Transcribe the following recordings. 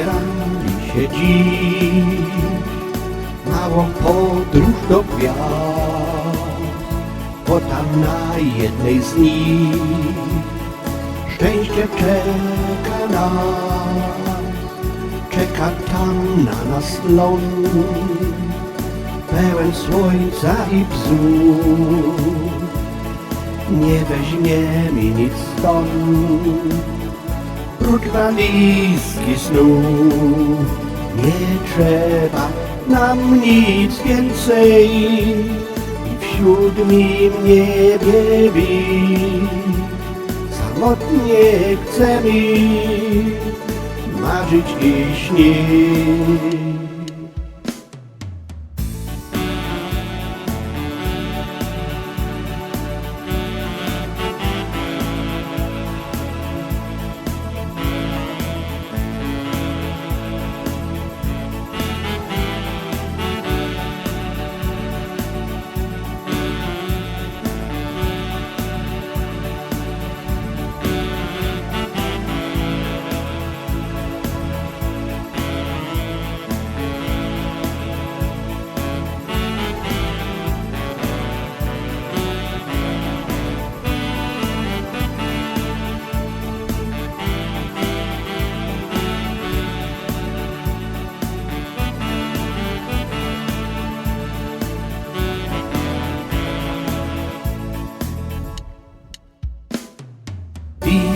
Wybieramy się dziś Małą podróż do gwiazd Bo tam na jednej z nich Szczęście czeka nas. Czeka tam na nas ląd Pełen słońca i bzów Nie weźmiemy nic stąd Prócz walizki snów Nie trzeba nam nic więcej. I w siódmym niebie Samotnie chcemy marzyć i śnić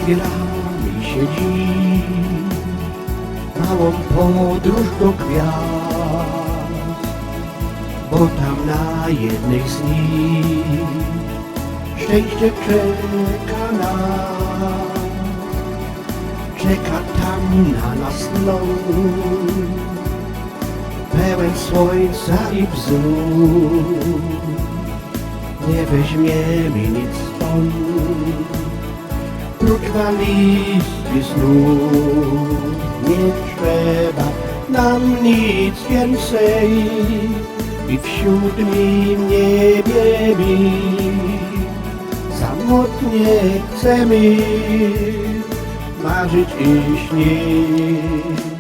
Wybieramy się dziś Małą podróż do gwiazd Bo tam na jednej z nich Szczęście czeka nas. Czeka tam na nas ląd Pełen słońca i bzów Nie weźmiemy nic stąd Walizki snów Nie trzeba nam nic więcej. I w siódmym niebie bić Samotnie chcemy marzyć i śnić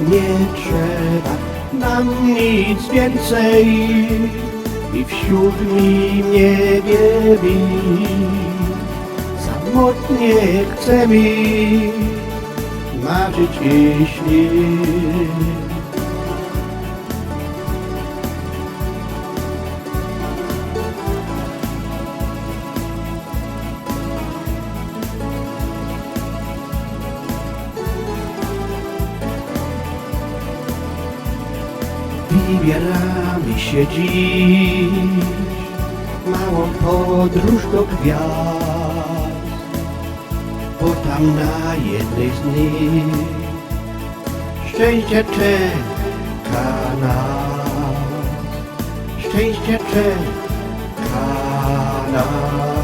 Nie trzeba nam nic więcej. I w siódmym niebie Samotnie chcemy marzyć i śnić Wybieramy się dziś Małą podróż do gwiazd Bo tam na jednej z nich Szczęście czeka nas. Szczęście czeka nas